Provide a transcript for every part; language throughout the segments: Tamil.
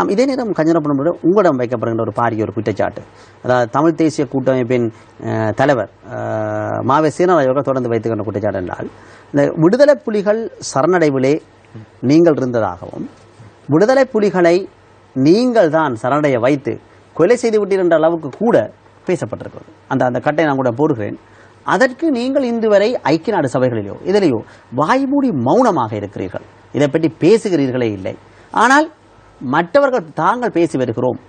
ஆம் இதே நேரம் கஞ்சனப்படம் உங்களிடம் வைக்கப்படுகின்ற ஒரு பாரிய ஒரு குற்றச்சாட்டு. அதாவது தமிழ் தேசிய கூட்டமைப்பின் தலைவர் மாவே சீனராஜ் அவர்கள் தொடர்ந்து வைத்துக்கின்ற குற்றச்சாட்டு என்றால் இந்த விடுதலை புலிகள் சரணடைவிலே நீங்கள் இருந்ததாகவும் விடுதலை புலிகளை நீங்கள் தான் சரணடைய வைத்து கொலை செய்து விட்டீர் என்ற அளவுக்கு கூட பேசப்பட்டிருக்கிறது. அந்த அந்த கட்டை நான் கூட போடுகிறேன். அதற்கு நீங்கள் இன்று வரை ஐக்கிய நாடு சபைகளிலோ இதிலேயோ வாய்மூடி மௌனமாக இருக்கிறீர்கள். இதை பற்றி பேசுகிறீர்களே இல்லை. ஆனால் மற்றவர்கள் தாங்கள் பேசி வருகிறோம்.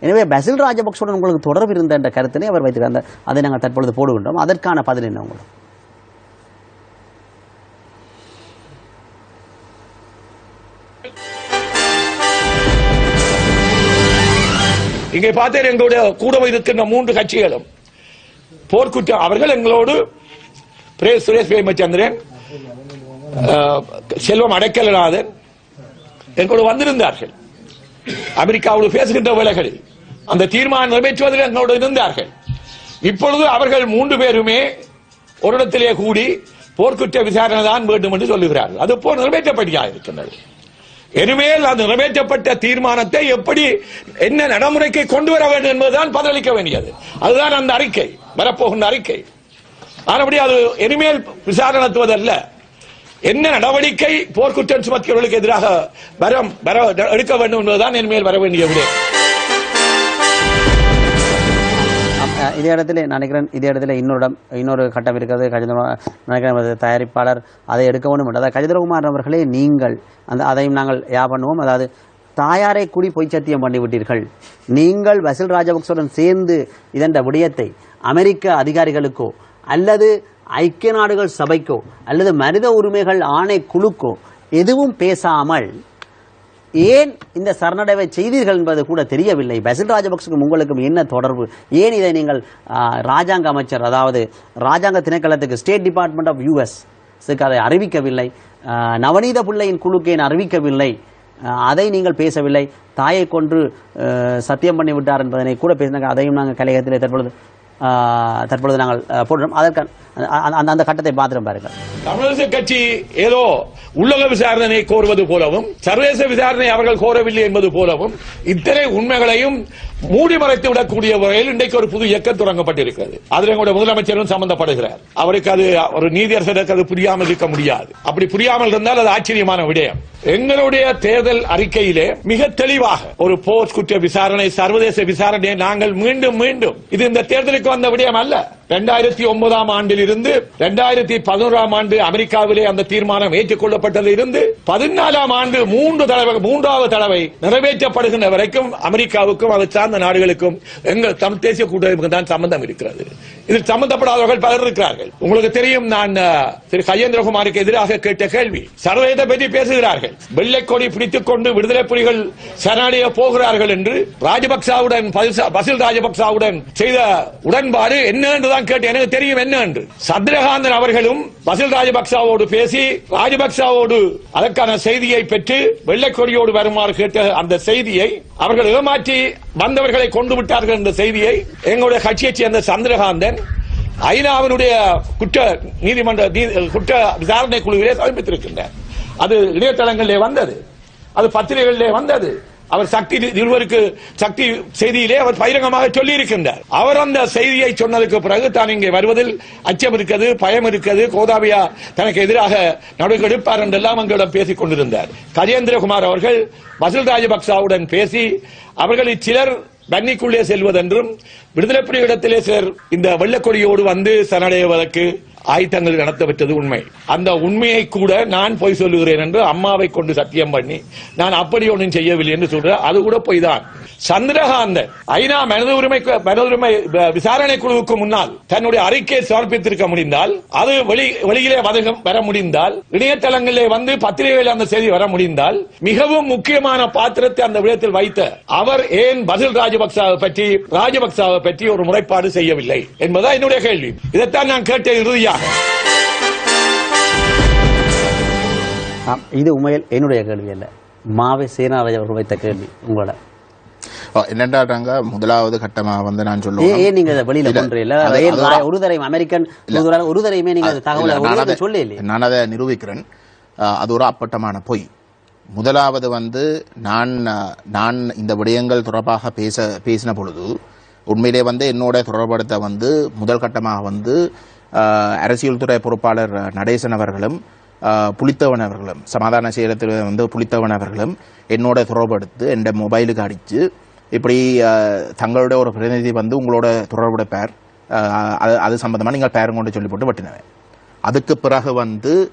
எனவே பசில் ராஜபக்சோடன் உங்களுக்கு தொடர்பு இருந்த என்ற கருத்தினை அவர் வைத்திருக்கார் அதை நாங்கள் தற்பொழுது போடுகின்றோம். அதற்கான பதில் என்ன உங்களுக்கு? இங்கே பார்த்தேன் எங்களுடைய கூட இருக்கின்ற மூன்று கட்சிகளும். போர்க்குற்றம் அவர்கள் எங்களோடு பிரே- சுரேஷ் பிரேமச்சந்திரன் அஹ், செல்வம் அடைக்கலநாதன் எங்களோடு வந்திருந்தார்கள். அமெரிக்காவோடு பேசுகின்ற வேளைகளில் அந்த தீர்மானம் நிறைவேற்றுவதில் எங்களோடு இருந்தார்கள். இப்பொழுது அவர்கள் மூன்று பேருமே ஒரு இடத்திலே கூடி போர்க்குற்ற விசாரணை தான் வேண்டும் என்று சொல்லுகிறார்கள். அது போல் நிறைவேற்றப்படியாக இருக்கின்றது. இனிமேல் அது நிறைவேற்றப்பட்ட தீர்மானத்தை எப்படி என்ன நடைமுறைக்கு கொண்டு வர வேண்டும் என்பதுதான் பதிலளிக்க வேண்டியது. அதுதான் அந்த அறிக்கை வரப்போகின்ற அறிக்கை. ஆனபடி அது இனிமேல் விசாரணத்துவதல்ல என்ன நடவடிக்கை? போர்க்குற்றம் சுமத்தியவர்களுக்கு எதிராக வர வர எடுக்க வேண்டும் என்பதுதான் இனிமேல் வர வேண்டிய விடயம் இதே இடத்துல நினைக்கிறேன் இதே இடத்துல இன்னொரு இடம் இன்னொரு கட்டம் இருக்கிறது. கஜேந்திர நினைக்கிறேன் தயாரிப்பாளர் அதை எடுக்க வேண்டும் அதாவது கஜேந்திரகுமார் அவர்களே நீங்கள் அந்த அதையும் நாங்கள் யா பண்ணுவோம். அதாவது தாயாரை கூடி பொய் சத்தியம் பண்ணிவிட்டீர்கள் நீங்கள் வசில் ராஜபக்சுடன் சேர்ந்து இதென்ற விடயத்தை அமெரிக்க அதிகாரிகளுக்கோ அல்லது ஐக்கிய நாடுகள் சபைக்கோ அல்லது மனித உரிமைகள் ஆணை குழுக்கோ எதுவும் பேசாமல் ஏன் இந்த சரணடைவை செய்தீர்கள் என்பது கூட தெரியவில்லை. பசில் ராஜபக்சுக்கும் உங்களுக்கும் என்ன தொடர்பு? ஏன் இதை நீங்கள் ராஜாங்க அமைச்சர் அதாவது ராஜாங்க திணைக்களத்துக்கு ஸ்டேட் டிபார்ட்மெண்ட் ஆஃப் யூஎஸ் அதை அறிவிக்கவில்லை. நவநீத பிள்ளையின் குழுக்கு ஏன் அறிவிக்கவில்லை? அதை நீங்கள் பேசவில்லை. தாயை கொன்று சத்தியம் பண்ணி விட்டார் என்பதனை கூட பேசினாங்க. அதையும் நாங்கள் கலையகத்திலே தற்பொழுது தற்பொழுது நாங்கள் போடுறோம். அதற்கு அந்த- அந்த கட்டத்தை மாத்திரம் பாருங்கள். தமிழக கட்சி ஏதோ உள்ளக விசாரணை கோருவது போலவும் சர்வதேச விசாரணை அவர்கள் கோரவில்லை என்பது போலவும் இத்தனை உண்மைகளையும் மூடி மறைத்து விடக்கூடிய வகையில் இன்றைக்கு ஒரு புது இயக்கம் தொடங்கப்பட்டிருக்கிறது. அதில் எங்களுடைய முதலமைச்சரும் சம்பந்தப்படுகிறார். அவருக்கு அது ஒரு நீதியரசருக்கு அது புரியாமல் இருக்க முடியாது. அப்படி புரியாமல் இருந்தால் அது ஆச்சரியமான விடயம். எங்களுடைய தேர்தல் அறிக்கையிலே மிக தெளிவாக ஒரு போர் குற்ற விசாரணை சர்வதேச விசாரணையை நாங்கள் மீண்டும் மீண்டும் இது இந்த தேர்தலுக்கு வந்த விடயம் அல்ல. இரண்டாயிரத்தி ஒன்பதாம் ஆண்டில் இருந்து இரண்டாயிரத்தி பதினோராம் ஆண்டு அமெரிக்காவிலே அந்த தீர்மானம் ஏற்றுக்கொள்ளப்பட்டதில் இருந்து பதினாலாம் ஆண்டு மூன்று தடவை மூன்றாவது தடவை நிறைவேற்றப்படுகின்ற வரைக்கும் அமெரிக்காவுக்கும் அதை சார்ந்த நாடுகளுக்கும் எங்கள் தமிழ் தேசிய கூட்டமைப்புக்கு தான் சம்பந்தம் இருக்கிறது. இதில் சம்பந்தப்படாதவர்கள் பலர் இருக்கிறார்கள். உங்களுக்கு தெரியும் நான் திரு கஜேந்திரகுமாருக்கு எதிராக கேட்ட கேள்வி. சர்வதேச பற்றி பேசுகிறார்கள். வெள்ளை கொடி பிடித்துக் கொண்டு விடுதலை புலிகள் சரணடைய போகிறார்கள் என்று ராஜபக்சாவுடன் பசில் பசில் ராஜபக்சாவுடன் செய்த உடன்பாடு என்ன என்றுதான் கேட்டு எனக்கு தெரியும் என்ன என்று. சந்திரகாந்தன் அவர்களும் பசில் ராஜபக்சாவோடு பேசி ராஜபக்சாவோடு அதற்கான செய்தியை பெற்று வெள்ளைக்கொடியோடு வருமாறு கேட்ட அந்த செய்தியை அவர்கள் ஏமாற்றி வந்தவர்களை கொண்டு விட்டார்கள் என்ற செய்தியை எங்களுடைய கட்சியைச் சேர்ந்த சந்திரகாந்தன் ஐநாவினுடைய குற்ற நீதிமன்ற குற்ற விசாரணை குழுவிலே சமர்ப்பித்திருக்கின்றார். அது இணையதளங்களிலே வந்தது. அது பத்திரிகைகளிலே வந்தது. அவர் சக்தி இருவருக்கு சக்தி செய்தியிலே அவர் பகிரங்கமாக சொல்லி இருக்கின்றார் அவர் அந்த செய்தியை சொன்னதுக்கு பிறகு தான் இங்கே வருவதில் அச்சம் இருக்கிறது பயம் இருக்கிறது. கோதாபியா தனக்கு எதிராக நடவடிக்கை எடுப்பார் என்றெல்லாம் எங்களிடம் பேசிக் கொண்டிருந்தார். கஜேந்திரகுமார் அவர்கள் வசூல் ராஜபக்சாவுடன் பேசி அவர்களில் சிலர் பன்னிக்குள்ளே செல்வதென்றும் விடுதலை புலிகளிடத்திலே சிலர் இந்த வெள்ளக்கொடியோடு வந்து சரணடைவதற்கு ஆயுதங்கள் நடத்தப்பட்டது உண்மை. அந்த உண்மையை கூட நான் பொய் சொல்லுகிறேன் என்று அம்மாவை கொண்டு சத்தியம் பண்ணி நான் அப்படி ஒன்றும் செய்யவில்லை என்று சொல்றேன் அது கூட பொய் தான் சந்திரகாந்தன் ஐநா மனித உரிமை மனித உரிமை விசாரணை குழுவுக்கு முன்னால் தன்னுடைய அறிக்கையை சமர்ப்பித்திருக்க முடிந்தால் அது வெளி வெளியிலே வர முடிந்தால் இணையதளங்களிலே வந்து பத்திரிகைகளில் அந்த செய்தி வர முடிந்தால் மிகவும் முக்கியமான பாத்திரத்தை அந்த விடயத்தில் வைத்த அவர் ஏன் பதில் ராஜபக்சாவை பற்றி ராஜபக்சாவை பற்றி ஒரு முறைப்பாடு செய்யவில்லை என்பதா என்னுடைய கேள்வி. இதைத்தான் நான் கேட்டேன் இறுதியாக. இது உண்மையில் என்னுடைய கேள்வி அல்ல. மாவே சேனாராஜ் அவர்கள் வைத்த கேள்வி உங்களோட. ஓ, என்னடாங்க முதலாவது கட்டமாக வந்து நான் சொல்லுவேன் ஏன் நீங்க வெளியில இல்ல, பண்றீங்க அது- ஏன் அது ரா- ஒரு தடவை அமெரிக்கன் ஒரு தடவையுமே நீங்க தகவலை சொல்ல நான் அதை நிரூபிக்கிறேன். அது ஒரு அப்பட்டமான பொய். முதலாவது வந்து நான் நான் இந்த விடயங்கள் தொடர்பாக பேச பேசின பொழுது உண்மையிலே வந்து என்னோட தொடர்படுத்த வந்து முதல் கட்டமாக வந்து அரசியல் துறை பொறுப்பாளர் நடேசன் அவர்களும் புளித்தவன் புலித்தவன் அவர்களும் சமாதான செயலத்தில் வந்து புலித்தவன் அவர்களும் என்னோட தொடர்படுத்து என் மொபைலுக்கு அடித்து இப்படி தங்களோட தங்களுடைய ஒரு பிரதிநிதி வந்து உங்களோட தொடர்புடைப்பார் அது அது சம்பந்தமாக நீங்கள் பேரும் கொண்டு சொல்லி போட்டு வெட்டினவன். அதுக்கு பிறகு வந்து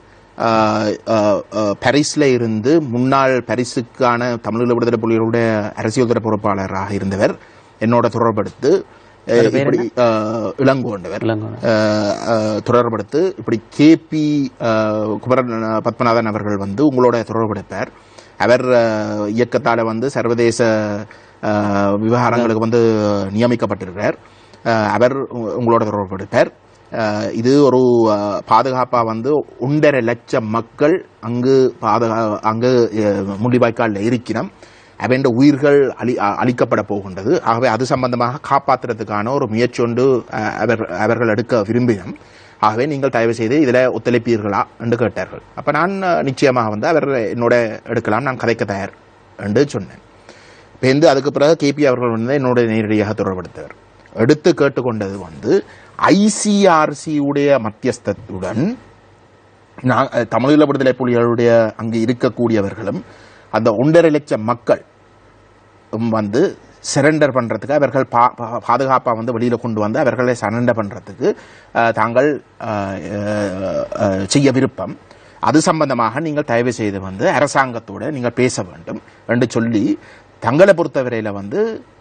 பரிஸில் இருந்து முன்னாள் பரிசுக்கான தமிழீழ விடுதலை புலிகளுடைய அரசியல் துறை பொறுப்பாளராக இருந்தவர் என்னோட தொடர்படுத்து இப்படி இளங்கோண்டவர் தொடர்படுத்து இப்படி கேபி குமரன் பத்மநாதன் அவர்கள் வந்து உங்களோட தொடர்படுப்பார் அவர் இயக்கத்தால வந்து சர்வதேச விவகாரங்களுக்கு வந்து நியமிக்கப்பட்டிருக்கிறார். அவர் உங்களோட தொடர்படுப்பார் இது ஒரு பாதுகாப்பா வந்து ஒன்றரை லட்சம் மக்கள் அங்கு பாதுகா அங்கு முள்ளிவாய்க்காலில் இருக்கிறோம் அவன் உயிர்கள் அழி அழிக்கப்பட போகின்றது. ஆகவே அது சம்பந்தமாக காப்பாற்றுறதுக்கான ஒரு முயற்சி ஒன்று அவர் அவர்கள் எடுக்க விரும்பினோம். ஆகவே நீங்கள் தயவு செய்து இதில் ஒத்துழைப்பீர்களா என்று கேட்டார்கள். அப்போ நான் நிச்சயமாக வந்து அவர் என்னோட எடுக்கலாம் நான் கதைக்க தயார் என்று சொன்னேன். இப்போ வந்து அதுக்கு பிறகு கேபி அவர்கள் வந்து என்னோட நேரடியாக தொடர்படுத்தவர் எடுத்து கேட்டுக்கொண்டது வந்து ஐசிஆர்சியுடைய மத்தியஸ்தத்துடன் நான் தமிழீழ விடுதலை புலிகளுடைய அங்கு இருக்கக்கூடியவர்களும் அந்த ஒன்றரை லட்சம் மக்கள் வந்து சரண்டர் பண்ணுறதுக்கு அவர்கள் பா பா- வந்து வெளியில் கொண்டு வந்து அவர்களை சரண்டர் பண்ணுறதுக்கு தாங்கள் செய்ய விருப்பம். அது சம்பந்தமாக நீங்கள் தயவு செய்து வந்து அரசாங்கத்தோடு நீங்கள் பேச வேண்டும் என்று சொல்லி தங்களை பொறுத்தவரையில் வந்து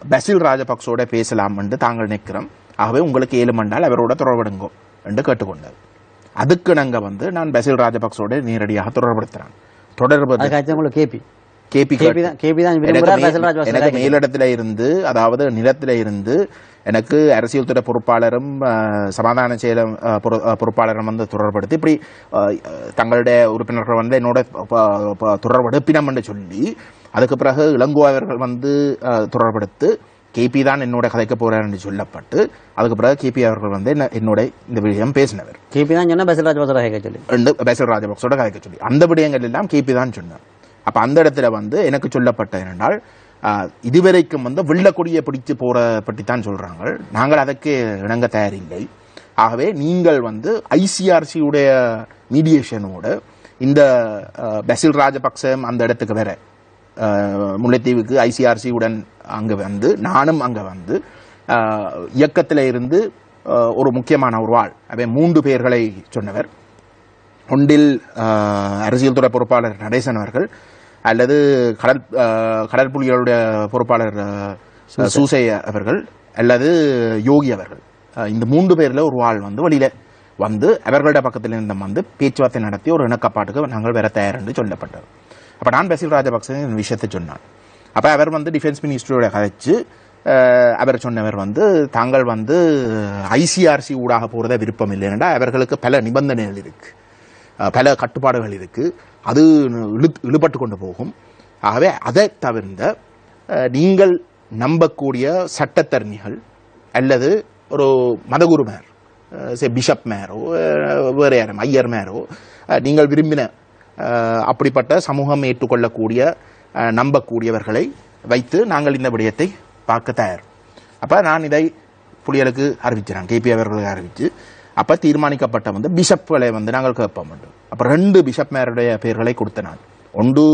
பசில் ராஜபக்சோட பேசலாம் என்று தாங்கள் நிற்கிறோம் ஆகவே உங்களுக்கு ஏழு மண்டால் அவரோட தொடர்படுங்கோ என்று கேட்டுக்கொண்டார் அதுக்கு நாங்கள் வந்து நான் பசில் ராஜபக்சோட நேரடியாக தொடர்படுத்துறேன் தொடர்பு உங்களுக்கு K P. K P K P தான் கேபி தான் எனக்கு மேலிடத்துல இருந்து அதாவது நிலத்தில இருந்து எனக்கு அரசியல் துறை பொறுப்பாளரும் சமாதான அஹ், பொறுப்பாளரும் வந்து தொடர்படுத்தி இப்படி தங்களுடைய உறுப்பினர்கள் வந்து என்னோட தொடர்படுப்பினம் என்று சொல்லி அதுக்கு பிறகு இளங்கோ அவர்கள் வந்து தொடர்படுத்து கேபி தான் என்னோட கதைக்க போறார் என்று சொல்லப்பட்டு அதுக்கு பிறகு கேபி அவர்கள் வந்து என்ன- என்னோட இந்த விஷயம் பேசினவர். கேபி தான் சொன்னா பசில் ராஜபக்சே கேட்க சொல்லி. பேசல் ராஜபக்சோட கதைக்க சொல்லி. அந்த விடயங்கள் எல்லாம் கேபி தான் சொன்னார். அப்போ அந்த இடத்துல வந்து எனக்கு சொல்லப்பட்ட என்னென்றால் இதுவரைக்கும் வந்து வெள்ளக்கொடியை பிடித்து போற பற்றி தான் சொல்கிறாங்க நாங்கள் அதற்கு இணங்க தயாரில்லை. ஆகவே நீங்கள் வந்து ஐசிஆர்சியுடைய மீடியேஷனோடு இந்த பசில் ராஜபக்சம் அந்த இடத்துக்கு வேற முல்லைத்தீவுக்கு ஐசிஆர்சி உடன் வந்து நானும் அங்கே வந்து இயக்கத்தில் இருந்து ஒரு முக்கியமான ஒரு வாழ் அவை மூன்று பேர்களை சொன்னவர். ஒன்றில் அரசியல் துறை பொறுப்பாளர் நடேசன் அவர்கள் அல்லது கடல் ஆஹ், கடற்புலிகளுடைய பொறுப்பாளர் சூசை. அவர்கள் அல்லது யோகி அவர்கள். இந்த மூன்று பேர்ல ஒரு ஆள் வந்து வெளியில வந்து அவர்களுடைய பக்கத்தில் இருந்த வந்து பேச்சுவார்த்தை நடத்தி ஒரு இணக்கப்பாட்டுக்கு நாங்கள் வேற தயார் என்று சொல்லப்பட்டது. அப்ப நான் பசில் ராஜபக்சே இந்த விஷயத்தை சொன்னான் அப்ப அவர் வந்து டிஃபென்ஸ் மினிஸ்டரோட கதைச்சு அவர் சொன்னவர் வந்து தாங்கள் வந்து ஐசிஆர்சி ஊடாக போறத விருப்பம் இல்லைன்னா அவர்களுக்கு பல நிபந்தனைகள் இருக்கு. அஹ், பல கட்டுப்பாடுகள் இருக்குது அது இழு- இழுபட்டு கொண்டு போகும். ஆகவே அதை தவிர்ந்த நீங்கள் நம்பக்கூடிய சட்டத்தரணிகள் அல்லது ஒரு மதகுருமார் சே பிஷப் மேரோ வேறு யாரும் ஐயர் மேரோ நீங்கள் விரும்பின அப்படிப்பட்ட சமூகம் ஏற்றுக்கொள்ளக்கூடிய நம்பக்கூடியவர்களை வைத்து நாங்கள் இந்த விடயத்தை பார்க்க தயார். அப்போ நான் இதை புலிகளுக்கு அறிவிச்சிடறேன் கேபி அவர்களுக்கு அறிவித்து அப்ப தீர்மானிக்கப்பட்ட வந்து பிஷப்களை வந்து நாங்கள் கேட்போம் அப்போ அப்ப ரெண்டு பிஷப் மேருடைய பெயர்களை கொடுத்த நான். ஒன்று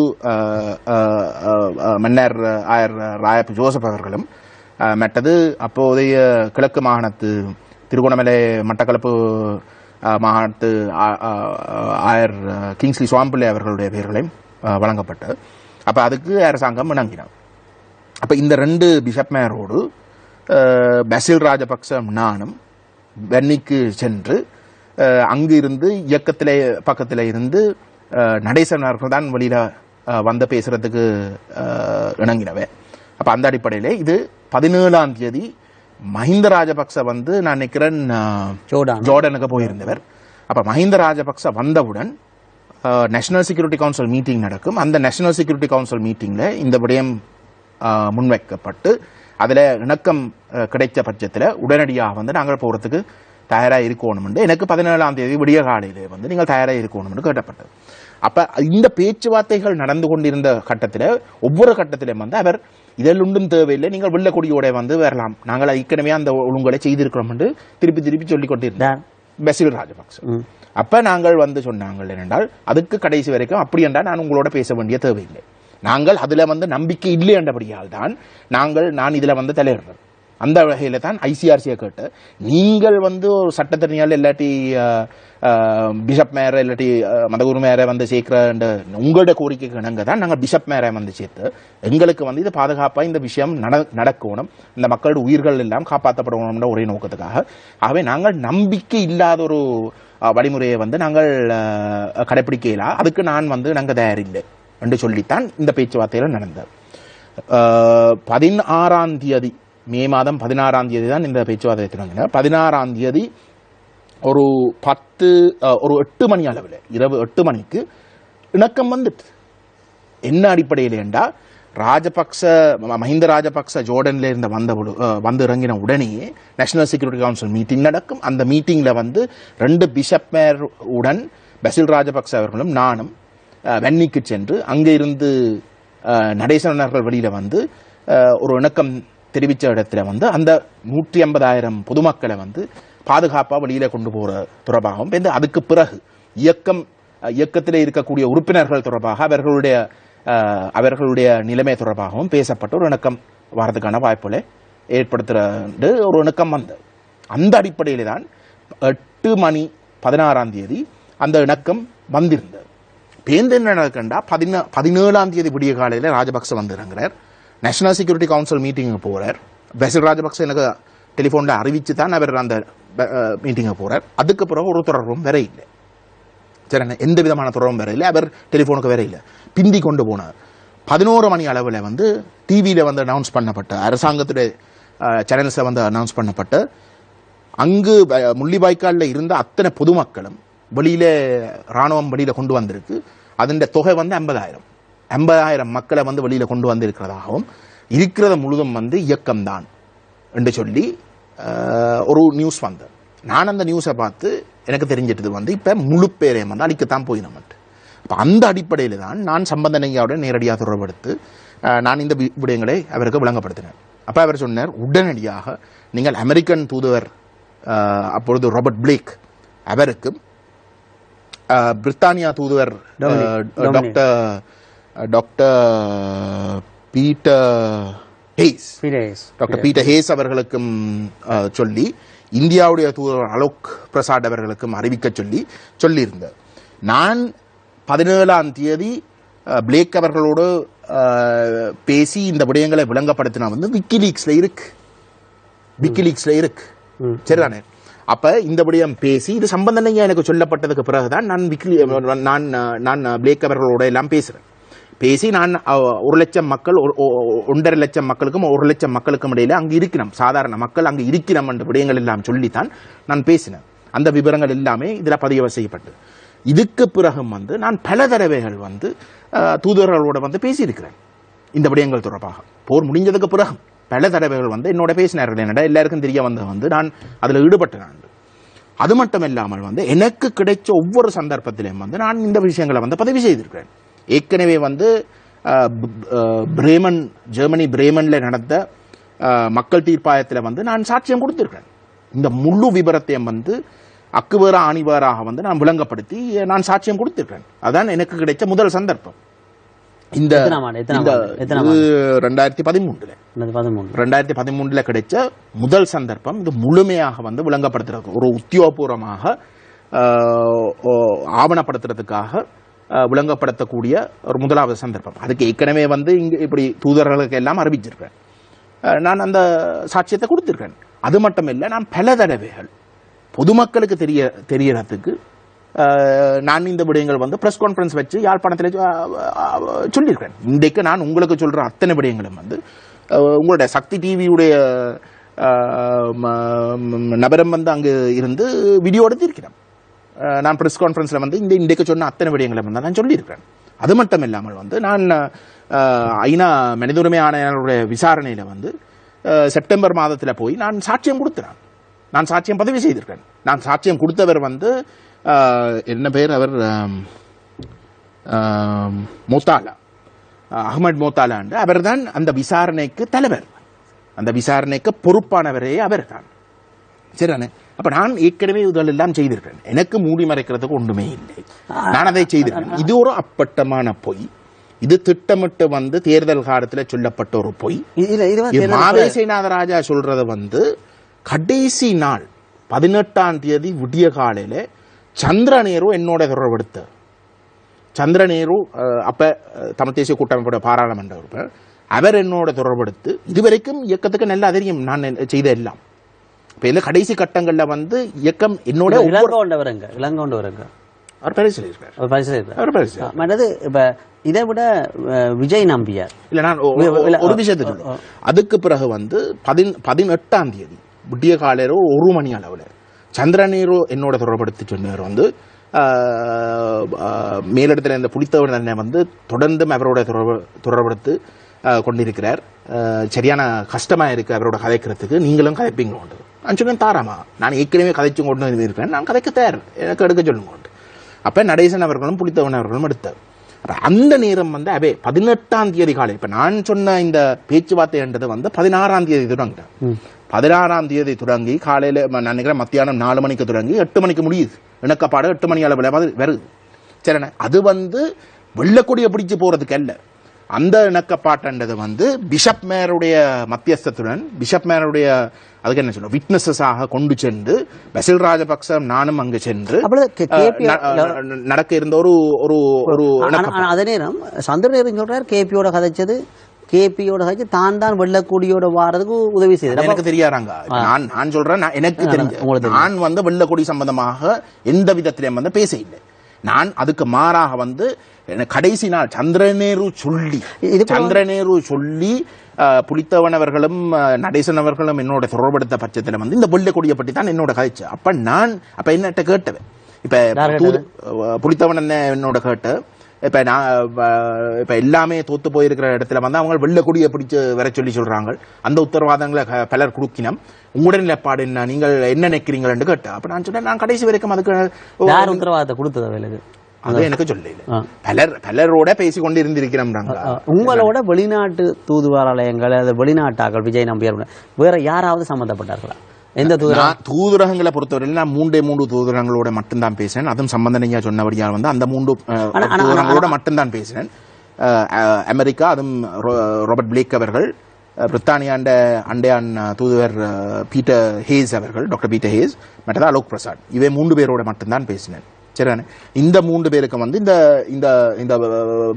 மன்னர் ஆயர் ராயப் ஜோசப் அவர்களும் மற்றது அப்போதைய கிழக்கு மாகாணத்து திருகோணமலை மட்டக்களப்பு மாகாணத்து ஆயர் கிங்ஸ்லி சுவாம்பிள்ளை அவர்களுடைய பெயர்களையும் வழங்கப்பட்டு வழங்கப்பட்டது. அப்ப அதுக்கு அரசாங்கம் இணங்கினார் அப்ப இந்த ரெண்டு பிஷப் மேரோடு பசில் ராஜபக்ச நானும் பென்னிக்கு சென்று அங்கு இருந்து இயக்கத்திலே பக்கத்திலே இருந்து நடேசன் அவர்கள் தான் வெளியில வந்து பேசுறதுக்கு அஹ், இணங்கினவே அப்ப அந்த அடிப்படையிலே இது பதினேழாம் தேதி மஹிந்த ராஜபக்ச வந்து நான் நினைக்கிறேன் ஜோர்டனுக்கு. போயிருந்தவர். அப்ப மஹிந்த ராஜபக்ச வந்தவுடன் நேஷனல் செக்யூரிட்டி கவுன்சில் மீட்டிங் நடக்கும். அந்த நேஷனல் செக்யூரிட்டி கவுன்சில் மீட்டிங்ல இந்த விடயம் முன்வைக்கப்பட்டு அதுல இணக்கம் கிடைச்ச பட்சத்துல உடனடியாக வந்து நாங்கள் போறதுக்கு தயாரா இருக்கணும் எனக்கு பதினேழாம் தேதி விடிய காலையிலே வந்து நீங்கள் தயாரா இருக்கணும் கேட்டப்பட்டது. அப்ப இந்த பேச்சுவார்த்தைகள் நடந்து கொண்டிருந்த கட்டத்தில் ஒவ்வொரு கட்டத்திலும் வந்து அவர் இதில் ஒன்றும் தேவையில்லை நீங்கள் வெள்ளக்கொடியோட வந்து வரலாம். நாங்கள் ஏற்கனவே அந்த ஒழுங்குகளை செய்திருக்கிறோம் என்று திருப்பி திருப்பி சொல்லிக் கொண்டிருந்தார் பெசில் ராஜபக்ச. அப்ப நாங்கள் வந்து சொன்னாங்கள் என்னென்றால் அதுக்கு கடைசி வரைக்கும் அப்படி என்றால் நான் உங்களோட பேச வேண்டிய தேவையில்லை. நாங்கள் அதுல வந்து நம்பிக்கை இல்லை என்றபடியால் தான் நாங்கள் நான் இதுல வந்து தலையிடுறேன் அந்த வகையில் தான் ஐசிஆர்சியை கேட்டு நீங்கள் வந்து ஒரு சட்டத்திறனியால் இல்லாட்டி பிஷப் மேரை இல்லாட்டி மதகுரு மேரை வந்து சேர்க்கிறன்ற உங்களோட கோரிக்கைக்கு இணங்க தான் நாங்கள் பிஷப் மேரை வந்து சேர்த்து எங்களுக்கு வந்து இது பாதுகாப்பாக இந்த விஷயம் நட நடக்கணும் இந்த மக்களோட உயிர்கள் எல்லாம் காப்பாற்றப்படணும்ன்ற ஒரே நோக்கத்துக்காக. ஆகவே நாங்கள் நம்பிக்கை இல்லாத ஒரு வழிமுறையை வந்து நாங்கள் அஹ், கடைப்பிடிக்கலாம் அதுக்கு நான் வந்து நாங்கள் தயாரில்லை என்று சொல்லித்தான் இந்த பேச்சுவார்த்தையில் நடந்தது. பதினாறாம் தேதி மே மாதம் பதினாறாம் தேதி தான் இந்த பேச்சுவார்த்தை தொடங்கின பதினாறாம் தேதி ஒரு பத்து ஒரு எட்டு மணி அளவில் இரவு எட்டு மணிக்கு இணக்கம் வந்துட்டு. என்ன அடிப்படையில் ஏண்டா ராஜபக்ச மஹிந்த ராஜபக்ச ஜோர்டன்ல இருந்து வந்த வந்து இறங்கின உடனே நேஷனல் செக்யூரிட்டி கவுன்சில் மீட்டிங் நடக்கும். அந்த மீட்டிங்கில் வந்து ரெண்டு பிஷப் மேர் உடன் பசில் ராஜபக்ச அவர்களும் நானும் வென்னிக்கு சென்று அங்கே இருந்து நடேசனர்கள் வெளியில் வந்து ஒரு இணக்கம் தெரிவித்த இடத்துல வந்து அந்த நூற்றி ஐம்பதாயிரம் பொதுமக்களை வந்து பாதுகாப்பாக வெளியில கொண்டு போற தொடர்பாகவும் வந்து அதுக்கு பிறகு இயக்கம் இயக்கத்தில் இருக்கக்கூடிய உறுப்பினர்கள் தொடர்பாக அவர்களுடைய அவர்களுடைய நிலைமை தொடர்பாகவும் பேசப்பட்டு ஒரு இணக்கம் வரதுக்கான வாய்ப்புகளை ஏற்படுத்துகிற ஒரு இணக்கம் வந்தது அந்த அடிப்படையில் தான் எட்டு மணி பதினாறாம் தேதி அந்த இணக்கம் வந்திருந்தது. பேருந்து என்ன நடக்கண்டா பதினா பதினேழாம் தேதி விடிய காலையில் ராஜபக்ச வந்திருக்கிறார் நேஷனல் செக்யூரிட்டி கவுன்சில் மீட்டிங்கு போகிறார் பெசில் ராஜபக்ச எனக்கு டெலிஃபோனில் அறிவித்து தான் அவர் அந்த மீட்டிங்கை போகிறார் அதுக்கு பிறகு ஒரு தொடர்பும் வேற இல்லை. சரி எந்த விதமான தொடர்பும் வேற இல்லை. அவர் டெலிஃபோனுக்கு வேற இல்லை. பிந்தி கொண்டு போனார். பதினோரு மணி அளவில் வந்து டிவியில் வந்து அனௌன்ஸ் பண்ணப்பட்ட அரசாங்கத்துடைய சேனல்ஸில் வந்து அனௌன்ஸ் பண்ணப்பட்ட அங்கு முள்ளிவாய்க்காலில் இருந்த அத்தனை பொதுமக்களும் வெளியில் ராணுவம் வெளியில் கொண்டு வந்திருக்கு. அதன் தொகை வந்து ஐம்பதாயிரம். ஐம்பதாயிரம் மக்களை வந்து வெளியில கொண்டு வந்திருக்கிறதாகவும் இருக்கிறத முழுதும் வந்து இயக்கம்தான் என்று சொல்லி ஒரு நியூஸ் வந்தது நான் அந்த நியூஸை பார்த்து எனக்கு தெரிஞ்சிட்டது வந்து இப்ப முழு பேரையும் வந்து அழிக்கத்தான் போய் நம்மட்டு அப்ப அந்த அடிப்படையில் தான் நான் சம்பந்தனையாவுடன் நேரடியாக தொடர்பெடுத்து நான் இந்த விடயங்களை அவருக்கு விளங்கப்படுத்தினேன் அப்ப அவர் சொன்னார் உடனடியாக நீங்கள் அமெரிக்கன் தூதுவர் அப்பொழுது ராபர்ட் பிளேக் அவருக்கும் பிரித்தானியா தூதுவர். Doctor doctor Peter Hayes doctor Peter Hayes அவர்களுக்கும் சொல்லி இந்தியாவுடைய தூதர் அலோக் பிரசாத் அவர்களுக்கும் அறிவிக்க சொல்லி சொல்லியிருந்தார் நான் பதினேழாம் தேதி பிளேக் அவர்களோடு பேசி இந்த விடயங்களை விளங்கப்படுத்தினா வந்து விக்கிலீக்ஸ்ல இருக்கு விக்கிலீக்ஸ்ல இருக்கு. சரிதானே அப்ப இந்த விடயம் பேசி இது சம்பந்தனையா எனக்கு சொல்லப்பட்டதுக்கு பிறகுதான் நான் விக்கிலி நான் நான் பிளேக் அவர்களோட எல்லாம் பேசுறேன் பேசி நான் ஒரு லட்சம் மக்கள் ஒ- ஒன்றரை லட்சம் மக்களுக்கும் ஒரு லட்சம் மக்களுக்கும் இடையில அங்கு இருக்கிறோம். சாதாரண மக்கள் அங்கு இருக்கிறோம் என்ற விடயங்கள் எல்லாம் சொல்லித்தான் நான் பேசினேன். அந்த விவரங்கள் எல்லாமே இதில் பதிவு செய்யப்பட்டு இதுக்கு பிறகும் வந்து நான் பல தடவைகள் வந்து அஹ், தூதுவர்களோட வந்து பேசியிருக்கிறேன். இந்த விடயங்கள் தொடர்பாக. போர் முடிஞ்சதுக்கு பிறகு பல தடவைகள் வந்து என்னோட பேசினார்கள். என்னடா எல்லாருக்கும் தெரிய வந்த வந்து நான் அதில் ஈடுபட்டேன் நான். அது மட்டும் இல்லாமல் வந்து எனக்கு கிடைச்ச ஒவ்வொரு சந்தர்ப்பத்திலையும் வந்து நான் இந்த விஷயங்களை வந்து பதிவு செய்திருக்கிறேன். ஏற்கனவே வந்து பிரேமன் ஜெர்மனி பிரேமன்ல நடந்த மக்கள் தீர்ப்பாயத்தில் வந்து நான் சாட்சியம் கொடுத்திருக்கிறேன் இந்த முழு விபரத்தையும் வந்து அக்குவேற ஆணிவேராக வந்து நான் விளங்கப்படுத்தி நான் சாட்சியம் கொடுத்திருக்கிறேன் அதான் எனக்கு கிடைச்ச முதல் சந்தர்ப்பம். இந்த ரெண்டாயிரத்தி பதிமூன்றுல. ரெண்டாயிரத்தி பதிமூன்றுல கிடைச்ச முதல் சந்தர்ப்பம் இது முழுமையாக வந்து விளங்கப்படுத்துறது ஒரு உத்தியோகபூர்வமாக ஆவணப்படுத்துறதுக்காக விளங்கப்படுத்தக்கூடிய ஒரு முதலாவது சந்தர்ப்பம். அதுக்கு ஏற்கனவே வந்து இங்கே இப்படி தூதர்களுக்கு எல்லாம் அறிவிச்சிருக்கேன் நான் அந்த சாட்சியத்தை கொடுத்துருக்கேன். அது மட்டும் இல்லை நான் பல தடவைகள் பொதுமக்களுக்கு தெரிய தெரியறதுக்கு நான் இந்த விடயங்கள் வந்து ப்ரெஸ் கான்ஃபரன்ஸ் வச்சு யாழ்ப்பாணத்தில் சொல்லியிருக்கேன். இன்றைக்கு நான் உங்களுக்கு சொல்கிற அத்தனை விடயங்களும் வந்து உங்களுடைய சக்தி டிவியுடைய நபரம் வந்து அங்கு இருந்து வீடியோ எடுத்திருக்கிறேன் நான் ப்ரெஸ் கான்ஃபரன்ஸில் வந்து இந்த இன்றைக்கு சொன்ன அத்தனை விடயங்களை வந்து நான் சொல்லியிருக்கிறேன். அது மட்டும் இல்லாமல் வந்து நான் ஐநா மனித உரிமை ஆணையருடைய விசாரணையில் வந்து செப்டம்பர் மாதத்தில் போய் நான் சாட்சியம் கொடுத்துறேன் நான் சாட்சியம் பதிவு செய்திருக்கேன். நான் சாட்சியம் கொடுத்தவர் வந்து என்ன பேர் அவர் மோத்தாலா. அகமது மோத்தாலாண்டு அவர்தான் அந்த விசாரணைக்கு தலைவர். அந்த விசாரணைக்கு பொறுப்பானவரே அவர் தான் சரிதானே? அப்ப நான் ஏற்கனவே இதெல்லாம் செய்திருக்கேன் எனக்கு மூடி மறைக்கிறதுக்கு ஒன்றுமே இல்லை. நான் அதை செய்திருக்கேன் இது ஒரு அப்பட்டமான பொய். இது திட்டமிட்டு வந்து தேர்தல் காலத்துல சொல்லப்பட்ட ஒரு பொய். இதுல இது வந்து இது தேர்தல் மாவேசை நாதராஜா சொல்றது வந்து கடைசி நாள் பதினெட்டாம் தேதி விடிய காலையில சந்திரநேரு என்னோட தொடர்படுத்த சந்திரநேரு அஹ், அப்ப தமிழ் தேசிய கூட்டமைப்போட பாராளுமன்ற உறுப்பினர். அவர் என்னோட தொடர்படுத்து இதுவரைக்கும் இயக்கத்துக்கு நல்லா தெரியும். நான் செய்த எல்லாம். இப்ப இந்த கடைசி கட்டங்கள்ல வந்து இயக்கம் என்னோட இலங்கை கொண்டு வருங்க இலங்கை கொண்டு வருங்க. அவர் பேர் சொல்லியிருக்கார். ஒரு பரிசு இருக்கு அவர் பேர் சொல்லி- மற்றது இப்ப இதை விட விஜய் நம்பியார். இல்ல நான் ஒரு அ- விஷயத்தை அ- சொல்றேன் அதுக்கு பிறகு வந்து பதின் பதினெட்டாம் தேதி விடிய காலையில ஒரு மணி அளவுல சந்திரநீரு என்னோட தொடர்படுத்தி சொன்னவர் வந்து மேலிடத்துல இந்த புலித்தவர் தன்னை வந்து தொடர்ந்தும் அவரோட தொடர்பு தொடர்படுத்து கொண்டிருக்கிறார். சரியான கஷ்டமா இருக்கு அவரோட கதைக்கிறதுக்கு. நீங்களும் கதைப்பீங்களோண்டு நான் சொன்னேன் தாராமா. நான் ஏற்கனவே கதைச்சு கொண்டு இருக்கிறேன் நான் கதைக்க தயார் எனக்கு எடுக்க சொல்லுங்க அப்ப நடேசன் அவர்களும் புலித்தவன் அவர்களும் எடுத்தார். அந்த நேரம் வந்து அவே பதினெட்டாம் தேதி காலை இப்ப நான் சொன்ன இந்த பேச்சுவார்த்தைன்றது வந்து பதினாறாம் தேதி தொடங்கிட்டேன் பதினாறாம் தேதி தொடங்கி காலையில நான் நினைக்கிறேன் மத்தியானம் நாலு மணிக்கு தொடங்கி எட்டு மணிக்கு முடியுது. இணக்கப்பாடு எட்டு மணி அளவில் வருது. சரிண்ணே அது வந்து வெள்ளக்கொடியை பிடிச்சு போறதுக்கு அல்ல. அந்த இணக்கப்பாட்டுன்றது வந்து பிஷப் மேருடைய மத்தியஸ்தத்துடன் பிஷப் மேருடைய அதுக்கு என்ன சொல்லுவோம் விட்னஸஸாக கொண்டு சென்று பசில் ராஜபக்சம் நானும் அங்கு சென்று நடக்க இருந்த ஒரு ஒரு ஒரு அதே நேரம் சந்திரநேரன் சொல்றாரு கேபியோட கதைச்சது கேபியோட கதைச்சு தான் தான் வெள்ளக்கூடியோட வாரதுக்கு உதவி செய்தது. எனக்கு தெரியாதாங்க. நான் நான் சொல்றேன் நான் எனக்கு தெரிஞ்ச. நான் வந்து வெள்ளக்கொடி சம்பந்தமாக எந்த விதத்திலையும் வந்து பேச இல்லை நான் அதுக்கு மாறாக வந்து கடைசி நாள் சந்திரநேரு சொல்லி சந்திரநேரு சொல்லி அஹ், புலித்தவன் அவர்களும் அஹ், நடேசன் அவர்களும் என்னோட தொடர்படுத்த பட்சத்துல வந்து இந்த வெள்ளக்கொடியை பற்றி தான் என்னோட கதைச்சு. அப்ப நான் அப்ப என்னட்ட கேட்டவன். இப்ப புலித்தவன் என்ன என்னோட கேட்டு இப்ப நான் இப்ப எல்லாமே தோத்து போயிருக்கிற இடத்துல வந்து அவங்க வெள்ளக்கொடியை பிடிச்சு வர சொல்லி சொல்றாங்க. அந்த உத்தரவாதங்களை பலர் கொடுக்கினோம். உங்களுடைய நிலப்பாடு என்ன? நீங்கள் என்ன நினைக்கிறீங்கன்னு கேட்டேன் அப்ப நான் சொன்னேன் நான் கடைசி வரைக்கும் அதுக்கு யார் உத்தரவாதத்தை கொடுத்தது அவளுக்கு? அது எனக்கு சொல்லல. பலர் பலரோட பேசி கொண்டு இருந்திருக்கிறோம் உங்களோட வெளிநாட்டு தூதுவராலயங்கள் அது வெளிநாட்டாக்கள் விஜய் நம்பியார் வேற யாராவது சம்பந்தப்பட்டார்களா எந்த தூதரா? நான் தூதரகங்களை பொறுத்தவரையில் நான் மூன்றே மூன்று தூதரகங்களோட மட்டும்தான் பேசினேன் அதுவும் சம்பந்தனையா சொன்னபடியால் வந்து அந்த மூன்று தூதரங்களோட மட்டும்தான் பேசினேன் அமெரிக்கா அதுவும் ராபர்ட் பிளேக் அவர்கள் பிரித்தானியாண்ட அண்டையான் தூதுவர் பீட்டர் ஹேஸ் அவர்கள் டாக்டர் பீட்டர் ஹேஸ் மற்றது அலோக் பிரசாத். இவை மூன்று பேரோட மட்டும்தான் பேசினேன். சரிதானே இந்த மூன்று பேருக்கு வந்து இந்த இந்த இந்த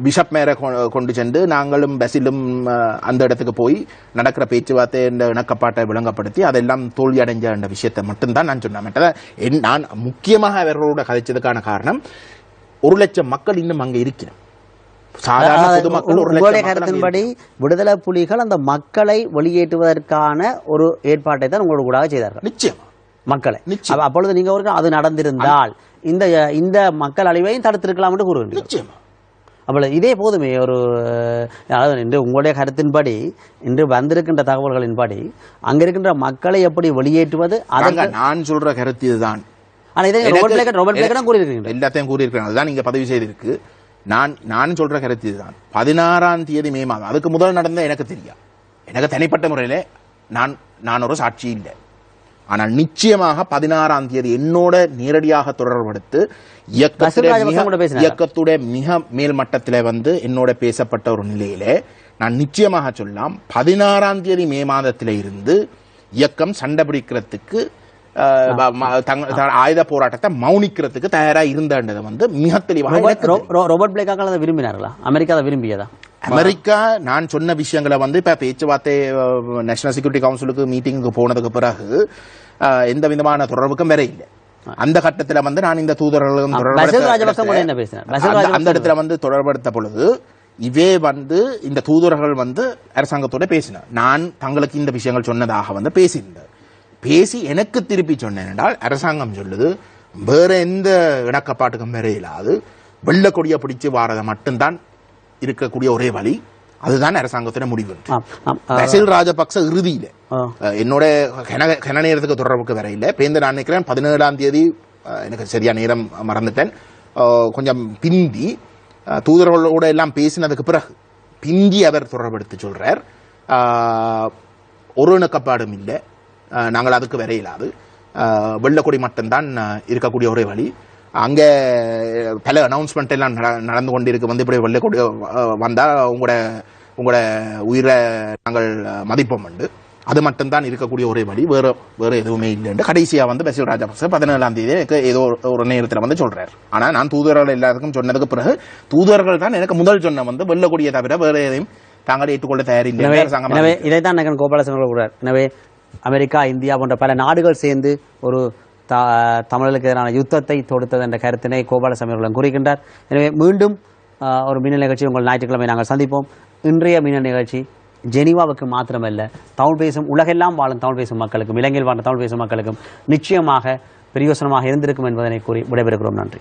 பிஷப் மேரை கொண்டு சென்று நாங்களும் பசிலும் அந்த இடத்துக்கு போய் நடக்கிற பேச்சுவார்த்தை இந்த இணக்கப்பாட்டை விளங்கப்படுத்தி அதெல்லாம் தோல்வி அடைஞ்ச அந்த விஷயத்தை மட்டும்தான் நான் சொன்னேன். நான் முக்கியமாக அவர்களோட கதைச்சதுக்கான காரணம் ஒரு லட்சம் மக்கள் இன்னும் அங்க ஒரு உங்களுடைய கருத்தின்படி விடுதலை புலிகள் அந்த மக்களை வெளியேற்றுவதற்கான ஒரு ஏற்பாட்டை தான் உங்களோட கூட செய்தார்கள். நிச்சயமா. மக்களை. அப்பொழுது நீங்க ஒரு அது நடந்திருந்தால் இந்த இந்த மக்கள் அழிவையும் தடுத்திருக்கலாம் கூறுகின்றீர்கள் நிச்சயமா. அப்பொழுது இதே போதுமே ஒரு அதாவது இன்று உங்களுடைய கருத்தின்படி இன்று வந்திருக்கின்ற தகவல்களின்படி அங்க இருக்கின்ற மக்களை எப்படி வெளியேற்றுவது அதற்கு நான் சொல்ற கருத்து இதுதான். ஆனா இதை ரோபர்ட் பிளேக்கர் ரோபர்ட் பிளேக்கர் தான் கூறியிருக்கீங்க எல்லாத்தையும் கூறியிருக்கிறேன். அதுதான் நீங்க பதிவு செய்திருக்கு. நான் நான் சொல்ற கருத்து இதுதான். பதினாறாம் தேதி மே மாதம் அதுக்கு முதல் நடந்த எனக்கு தெரியும். எனக்கு தனிப்பட்ட முறையில நான் நான் ஒரு சாட்சி இல்லை. ஆனால் நிச்சயமாக பதினாறாம் தேதி என்னோட நேரடியாக தொடர்படுத்து இயக்கத்துடைய மிக- கூட பேசினாரா? இயக்கத்துடைய மிக மேல் மட்டத்திலே வந்து என்னோட பேசப்பட்ட ஒரு நிலையிலே நான் நிச்சயமாக சொல்லலாம் பதினாறாம் தேதி மே மாதத்திலே இருந்து இயக்கம் சண்டை பிடிக்கிறதுக்கு ஆயுத போராட்டத்தை மௌனிக்கிறதுக்கு தயாரா இருந்தது வந்து மிக தெளிவாக ரோபர்ட் பிளேக்காக்கள் அதை விரும்பினார்களா? அமெரிக்கா அதை விரும்பியதா? அமெரிக்கா நான் சொன்ன விஷயங்களை வந்து இப்ப பேச்சுவார்த்தை நேஷனல் செக்யூரிட்டி கவுன்சிலுக்கு மீட்டிங்க்கு போனதுக்கு பிறகு எந்த விதமான தொடர்புக்கும் வேற இல்லை அந்த கட்டத்துல வந்து நான் இந்த தூதர்களும் அந்த- இடத்துல வந்து தொடர்படுத்த பொழுது இவே வந்து இந்த தூதர்கள் வந்து அரசாங்கத்தோட பேசினார். நான் தங்களுக்கு இந்த விஷயங்கள் சொன்னதாக வந்து பேசியிருந்தார் பேசி எனக்கு திருப்பி சொன்னேன் என்றால் அரசாங்கம் சொல்லுது வேற எந்த இணக்கப்பாட்டுக்கும் வேற இல்லாது வெள்ளக்கொடியை பிடிச்சு வாரதை மட்டும்தான் இருக்கக்கூடிய ஒரே வழி அதுதான் அரசாங்கத்தோட முடிவு பசில் ராஜபக்ச இறுதியில என்னோட கன- கன நேரத்துக்கு தொடர்புக்கு வர இல்லை. பேருந்து நான் நினைக்கிறேன் பதினேழாம் தேதி எனக்கு சரியா நேரம் மறந்துட்டேன். கொஞ்சம் பிந்தி தூதர்களோட எல்லாம் பேசினதுக்கு பிறகு பிந்தி அவர் தொடர்பெடுத்து சொல்றார். ஒரு இணக்கப்பாடும் இல்லை. நாங்கள் அதுக்கு வரையிலாது. ஆஹ், வெள்ளக்கொடி மட்டும்தான் இருக்கக்கூடிய ஒரே வழி. அங்கே பல அனௌன்ஸ்மெண்ட் எல்லாம் நட- நடந்து கொண்டிருக்கு. வந்து இப்படி வெள்ளக்கொடி ஆஹ், வந்தா உங்களோட உங்களோட உயிரை நாங்கள் மதிப்போம் உண்டு அது மட்டும்தான் இருக்கக்கூடிய ஒரே வழி. வேற வேற எதுவுமே இல்லைன்னு கடைசியா வந்து பசில் ராஜபக்ச பதினேழாம் தேதி எனக்கு ஏதோ ஒரு- நேரத்தில் வந்து சொல்றாரு. ஆனா நான் தூதர்கள் எல்லாருக்கும் சொன்னதுக்கு பிறகு தூதர்கள் தான் எனக்கு முதல் சொன்ன வந்து வெள்ளக்கூடிய தவிர வேற எதையும் தாங்கள் ஏற்றுக்கொள்ள தயாரில்லை. அரசாங்கம் எனவே இதைத்தான் நகன் கோபாலசன் கூறார். எனவே அமெரிக்கா இந்தியா போன்ற பல நாடுகள் சேர்ந்து ஒரு த- தமிழர்களுக்கு எதிரான யுத்தத்தை தொடுத்தது என்ற கருத்தினை கோபாலசாமி அவர்களும் கூறுகின்றார். எனவே மீண்டும் ஒரு மின்னல் நிகழ்ச்சி உங்கள் ஞாயிற்றுக்கிழமை நாங்கள் சந்திப்போம். இன்றைய மின்னல் நிகழ்ச்சி ஜெனீவாவுக்கு மாத்திரமல்ல தமிழ் பேசும் உலகெல்லாம் வாழும் தமிழ் பேசும் மக்களுக்கும் இலங்கையில் வாழும் தமிழ் பேசும் மக்களுக்கும் நிச்சயமாக பிரயோசனமாக இருந்திருக்கும் என்பதனை கூறி விடைபெறுகிறோம். நன்றி.